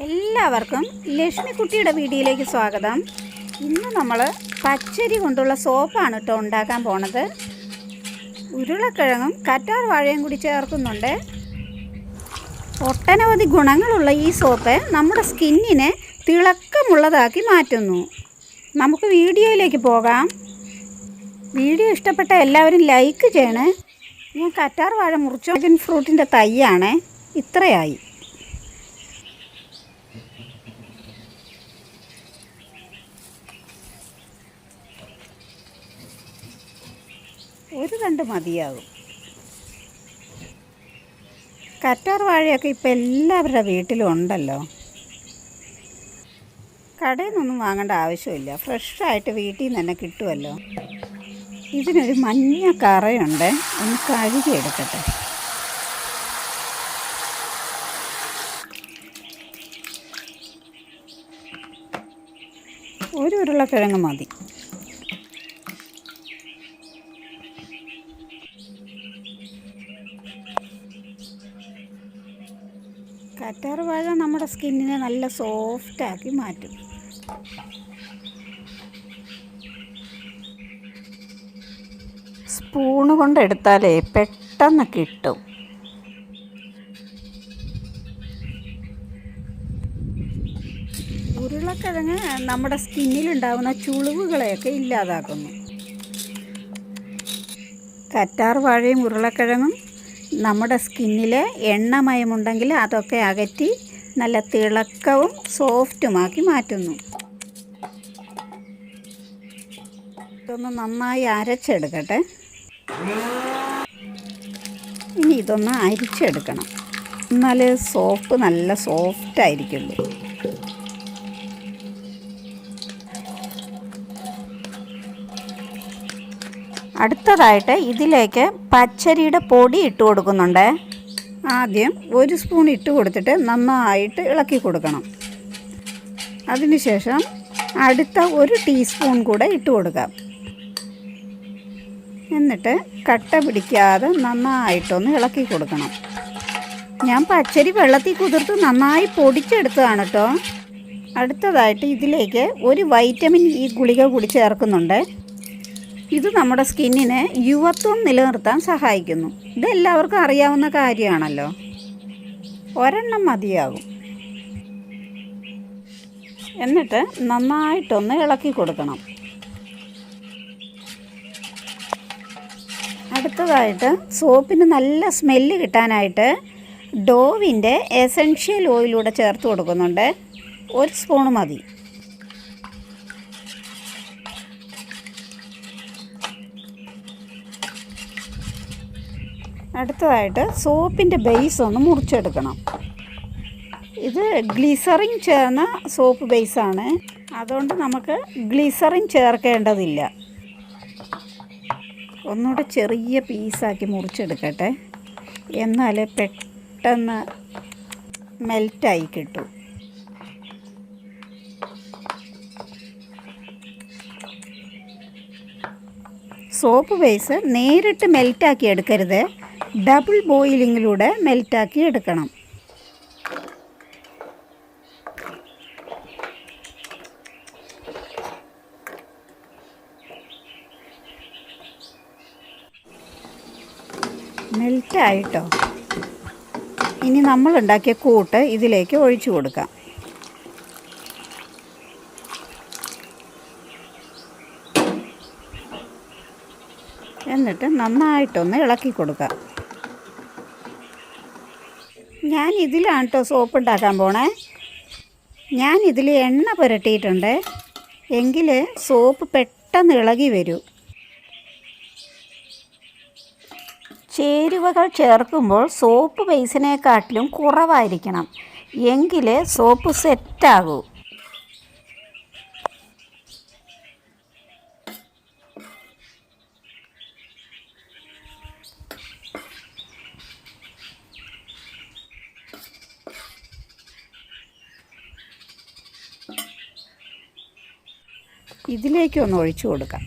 എല്ലാവർക്കും ലക്ഷ്മിക്കുട്ടിയുടെ വീഡിയോയിലേക്ക് സ്വാഗതം. ഇന്ന് നമ്മൾ പച്ചരി കൊണ്ടുള്ള സോപ്പാണ് കേട്ടോ ഉണ്ടാക്കാൻ പോണത്. ഉരുളക്കിഴങ്ങും കറ്റാർ വാഴയും കൂടി ചേർക്കുന്നുണ്ട്. ഒട്ടനവധി ഗുണങ്ങളുള്ള ഈ സോപ്പ് നമ്മുടെ സ്കിന്നിനെ തിളക്കമുള്ളതാക്കി മാറ്റുന്നു. നമുക്ക് വീഡിയോയിലേക്ക് പോകാം. വീഡിയോ ഇഷ്ടപ്പെട്ട എല്ലാവരും ലൈക്ക് ചെയ്യണേ. ഞാൻ കറ്റാർ വാഴ മുറിച്ച? ഫ്രൂട്ടിന്റെ തൈയാണ്. ഇത്രയായി. ഒരു രണ്ട് മതിയാകും കറ്റാർ വാഴയൊക്കെ ഇപ്പം എല്ലാവരുടെ വീട്ടിലും ഉണ്ടല്ലോ. കടയിൽ നിന്നൊന്നും വാങ്ങേണ്ട ആവശ്യമില്ല. ഫ്രഷായിട്ട് വീട്ടിൽ നിന്ന് തന്നെ കിട്ടുമല്ലോ ഇതിനൊരു മഞ്ഞ കറയുണ്ട്. ഒന്ന് കഴുകി എടുക്കട്ടെ ഒരു ഉരുളക്കിഴങ്ങ് മതി. കറ്റാർ വാഴ നമ്മുടെ സ്കിന്നിനെ നല്ല സോഫ്റ്റാക്കി മാറ്റും. സ്പൂണ് കൊണ്ടെടുത്താലേ പെട്ടെന്ന് കിട്ടും. ഉരുളക്കിഴങ്ങ് നമ്മുടെ സ്കിന്നിലുണ്ടാകുന്ന ചുളിവുകളെയൊക്കെ ഇല്ലാതാക്കുന്നു. കറ്റാർ വാഴയും ഉരുളക്കിഴങ്ങും നമ്മുടെ സ്കിന്നിൽ എണ്ണമയമുണ്ടെങ്കിൽ അതൊക്കെ അകറ്റി നല്ല തിളക്കവും സോഫ്റ്റുമാക്കി മാറ്റുന്നു. ഇതൊന്ന് നന്നായി അരച്ചെടുക്കട്ടെ. ഇനി ഇതൊന്ന് അരിച്ചെടുക്കണം. എന്നാൽ സോപ്പ് നല്ല സോഫ്റ്റ് ആയിരിക്കുള്ളൂ അടുത്തതായിട്ട് ഇതിലേക്ക് പച്ചരിയുടെ പൊടി ഇട്ട് കൊടുക്കുന്നുണ്ട്. ആദ്യം ഒരു സ്പൂൺ ഇട്ട് കൊടുത്തിട്ട് നന്നായിട്ട് ഇളക്കി കൊടുക്കണം. അതിനുശേഷം അടുത്ത ഒരു ടീസ്പൂൺ കൂടെ ഇട്ട് കൊടുക്കാം. എന്നിട്ട് കട്ട പിടിക്കാതെ നന്നായിട്ടൊന്ന് ഇളക്കി കൊടുക്കണം. ഞാൻ പച്ചരി വെള്ളത്തിൽ കുതിർത്ത് നന്നായി പൊടിച്ചെടുത്തതാണ് കേട്ടോ. അടുത്തതായിട്ട് ഇതിലേക്ക് ഒരു വൈറ്റമിൻ ഇ ഗുളിക കൂടി ചേർക്കുന്നുണ്ട്. ഇത് നമ്മുടെ സ്കിന്നിനെ യുവത്വം നിലനിർത്താൻ സഹായിക്കുന്നു. ഇത് എല്ലാവർക്കും അറിയാവുന്ന കാര്യമാണല്ലോ. ഒരെണ്ണം മതിയാകും. എന്നിട്ട് നന്നായിട്ടൊന്ന് ഇളക്കി കൊടുക്കണം. അടുത്തതായിട്ട് സോപ്പിന് നല്ല സ്മെല്ല് കിട്ടാനായിട്ട് ഡോവിന്റെ എസൻഷ്യൽ ഓയിലൂടെ ചേർത്ത് കൊടുക്കുന്നുണ്ട്. ഒരു സ്പൂണ് മതി. അടുത്തതായിട്ട് സോപ്പിന്റെ ബേസ് ഒന്ന് മുറിച്ചെടുക്കണം. ഇത് ഗ്ലിസറിൻ ചേർന്ന സോപ്പ് ബേസാണ് അതുകൊണ്ട് നമുക്ക് ഗ്ലിസറിൻ ചേർക്കേണ്ടതില്ല. ഒന്നുകൂടെ ചെറിയ പീസാക്കി മുറിച്ചെടുക്കട്ടെ. എന്നാൽ പെട്ടെന്ന് മെൽറ്റായി കിട്ടും. സോപ്പ് ബേസ് നേരിട്ട് മെൽറ്റാക്കി എടുക്കരുത്. ഡബിൾ ബോയിലിങ്ങിലൂടെ മെൽറ്റാക്കി എടുക്കണം. മെൽറ്റായിട്ടോ? ഇനി നമ്മൾ ഉണ്ടാക്കിയ കൂട്ട് ഇതിലേക്ക് ഒഴിച്ചു കൊടുക്കാം. എന്നിട്ട് നന്നായിട്ടൊന്ന് ഇളക്കി കൊടുക്കാം. ഞാൻ ഇതിലാണ് കേട്ടോ സോപ്പ് ഉണ്ടാക്കാൻ പോണേ. ഞാൻ ഇതിൽ എണ്ണ പുരട്ടിയിട്ടുണ്ട്. എങ്കിൽ സോപ്പ് പെട്ടെന്ന് ഇളകി വരൂ. ചേരുവകൾ ചേർക്കുമ്പോൾ സോപ്പ് ബേസിനെക്കാട്ടിലും കുറവായിരിക്കണം. എങ്കിൽ സോപ്പ് സെറ്റാകൂ ഇതിലേക്ക് ഒന്ന് ഒഴിച്ചു കൊടുക്കാം.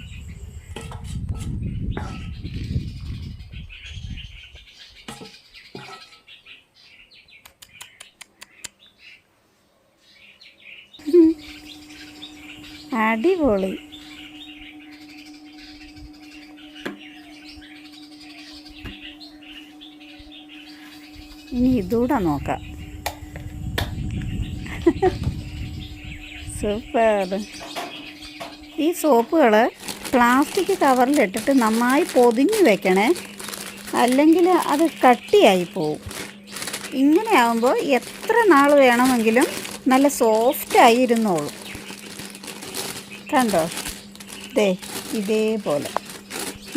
അടിപൊളി. ഇനി ഇതൂടെ നോക്കാം. സൂപ്പർ. ഈ സോപ്പുകൾ പ്ലാസ്റ്റിക് കവറിലിട്ടിട്ട് നന്നായി പൊതിഞ്ഞ് വെക്കണേ. അല്ലെങ്കിൽ അത് കട്ടിയായി പോവും. ഇങ്ങനെയാവുമ്പോൾ എത്ര നാൾ വേണമെങ്കിലും നല്ല സോഫ്റ്റായി ഇരുന്നോളും. കണ്ടോ? ദേ ഇതേപോലെ.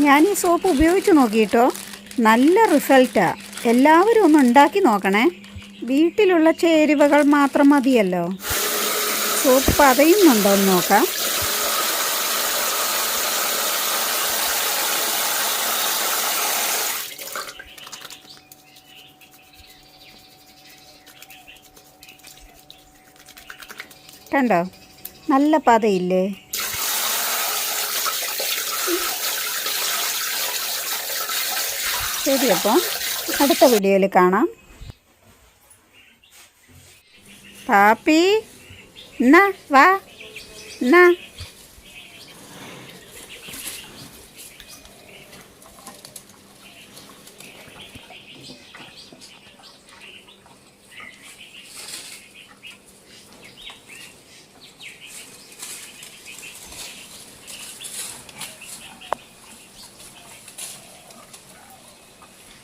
ഞാൻ ഈ സോപ്പ് ഉപയോഗിച്ച് നോക്കിയിട്ടോ നല്ല റിസൾട്ടാണ് എല്ലാവരും ഒന്ന് ഉണ്ടാക്കി നോക്കണേ. വീട്ടിലുള്ള ചേരുവകൾ മാത്രം മതിയല്ലോ. സോപ്പ് പതയുന്നുണ്ടോ എന്ന് നോക്കാം. കണ്ടോ? നല്ല പതയില്ലേ? ശരി അപ്പോൾ അടുത്ത വീഡിയോയിൽ കാണാം. പാപ്പി എന്നാ വാ എന്നാ